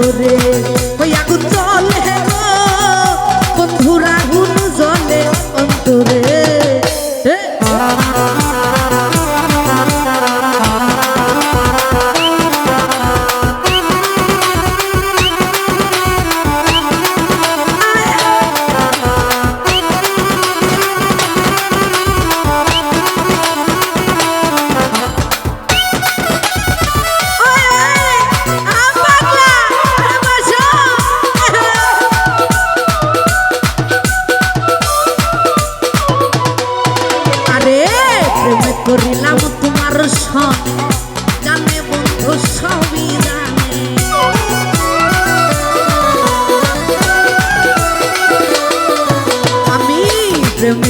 lloré.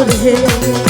দূরে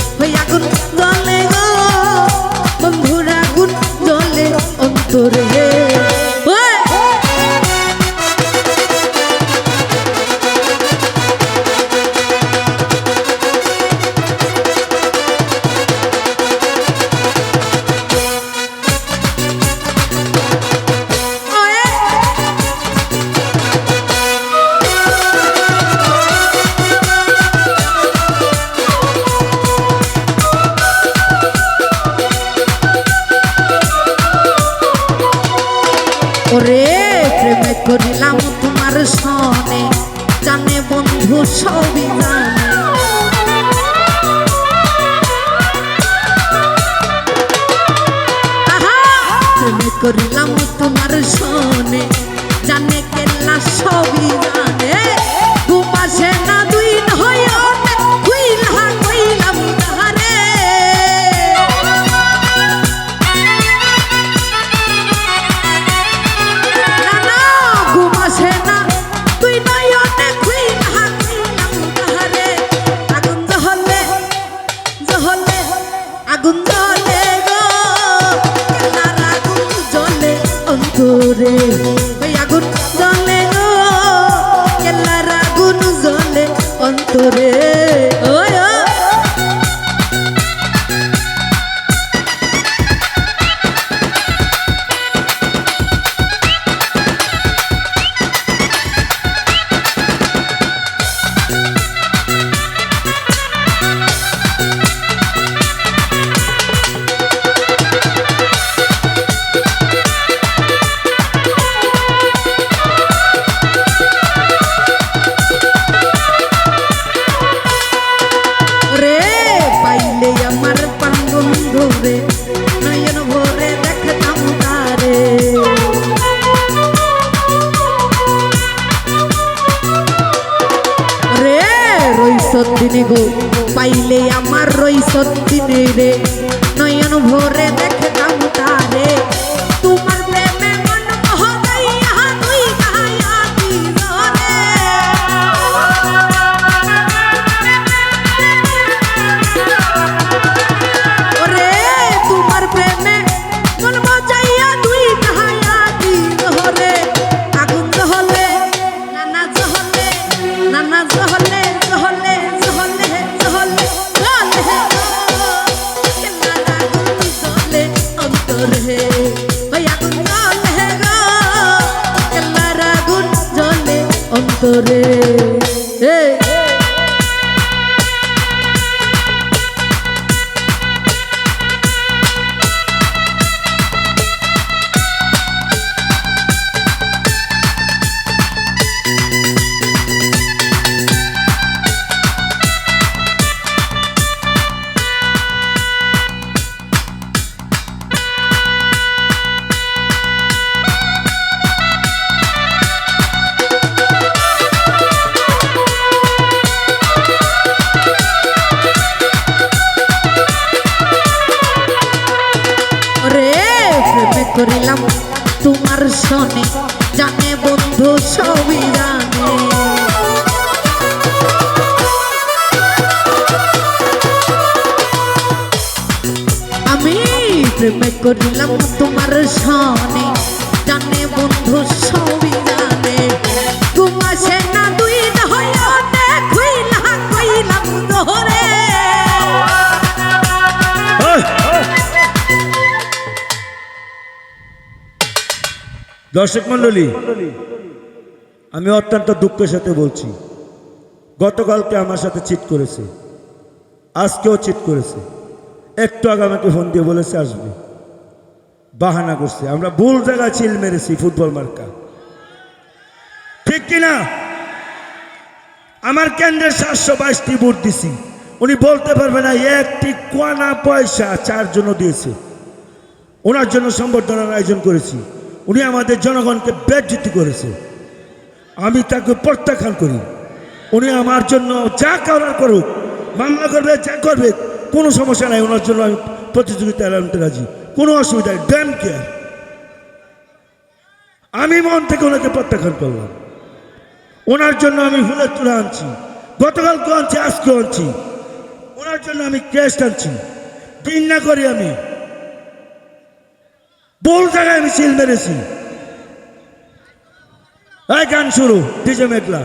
রে। এই শনে জানে বন্ধু সবই জানে। আমি প্রেমে করিলাম তোমার শনে জানে বন্ধু সবই জানে। দর্শক মন্ডলী আমি অত্যন্ত দুঃখের সাথে বলছি, গতকালকে আমার সাথে চিট করেছে, আজকেও চিট করেছে, একটু আগে আমাকে ফোন দিয়ে বলেছে আসবে, বাহানা করছে, আমরা ভুল জায়গায় চিল মেরেছি ফুটবল মার্কা। ঠিক কিনা আমার কেন্দ্রের সাতশো বাইশটি ভোট দিছি, উনি বলতে পারবে না, একটি কোয়ানা পয়সা চার জন্য দিয়েছে, ওনার জন্য সম্বর্ধনার আয়োজন করেছি। উনি আমাদের জনগণকে বেজ্জিতি করেছে। আমি তাকে প্রত্যাখ্যান করি। উনি আমার জন্য যা করার করুক, মামলা করবে, যা করবে, কোনো সমস্যা নাই, ওনার জন্য আমি প্রতিযোগিতায় আনতে রাজি। কোনো অসুবিধা নেই ড্যাম কেয়ার আমি মন থেকে ওনাকে প্রত্যাখ্যান করলাম। ওনার জন্য আমি ফুলের তুলে আনছি। গতকালকেও আনছি, আজকেও আনছি। ওনার জন্য আমি ক্রেস্ট আনছি। দিন না করি আমি। ভুল জায়গায় আমি সিল মেরেছি। এই গান শুরু ডিজে মেঘলা।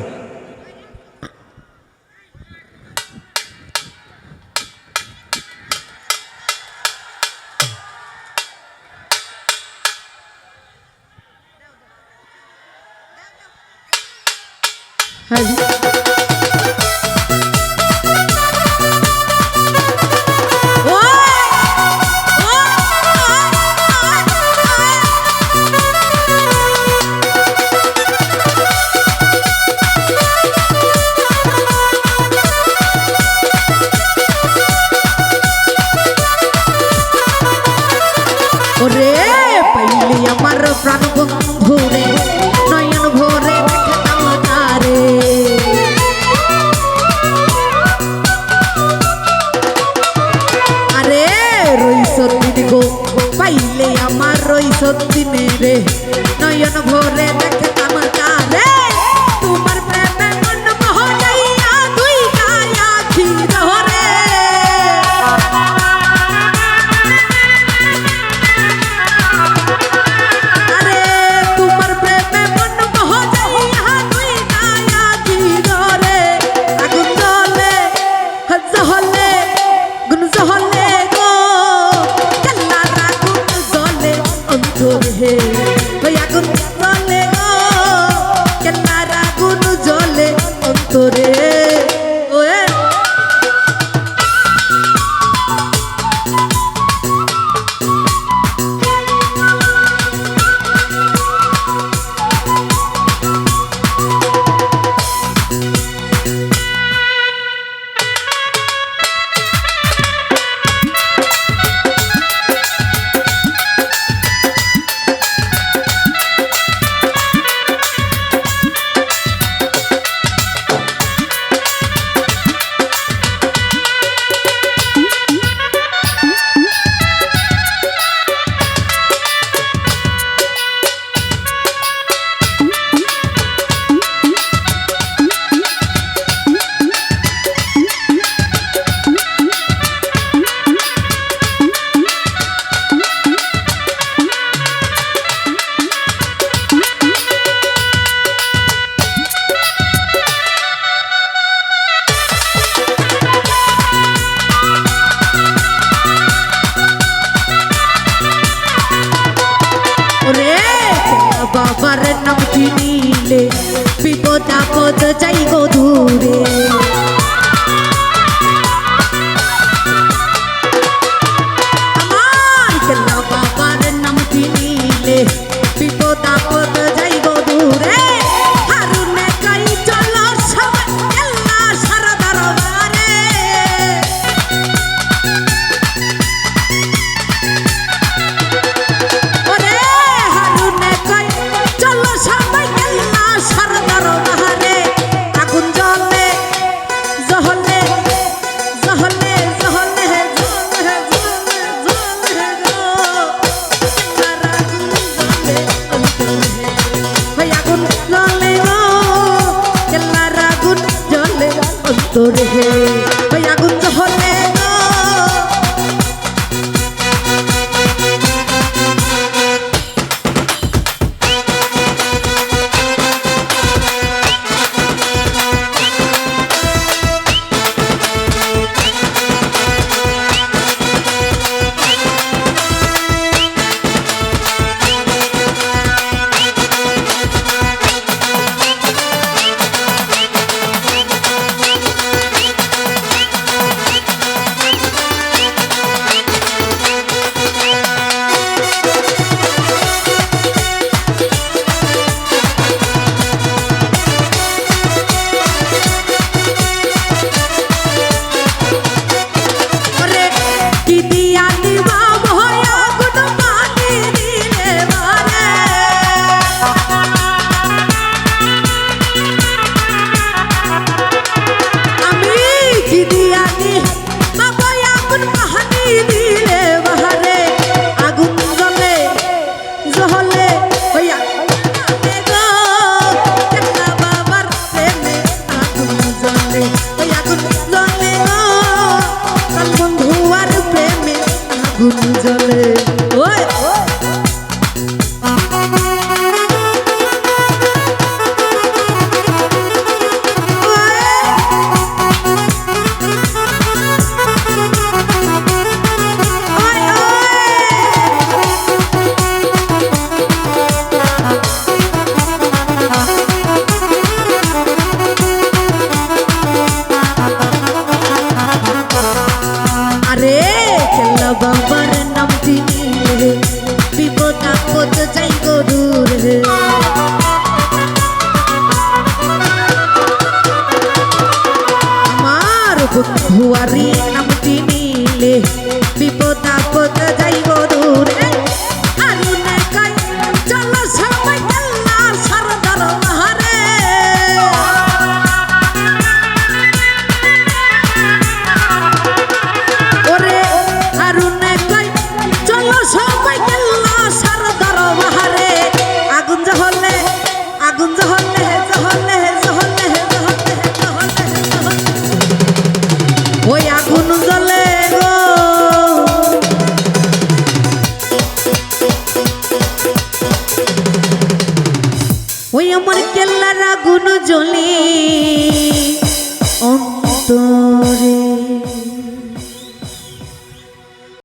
আমার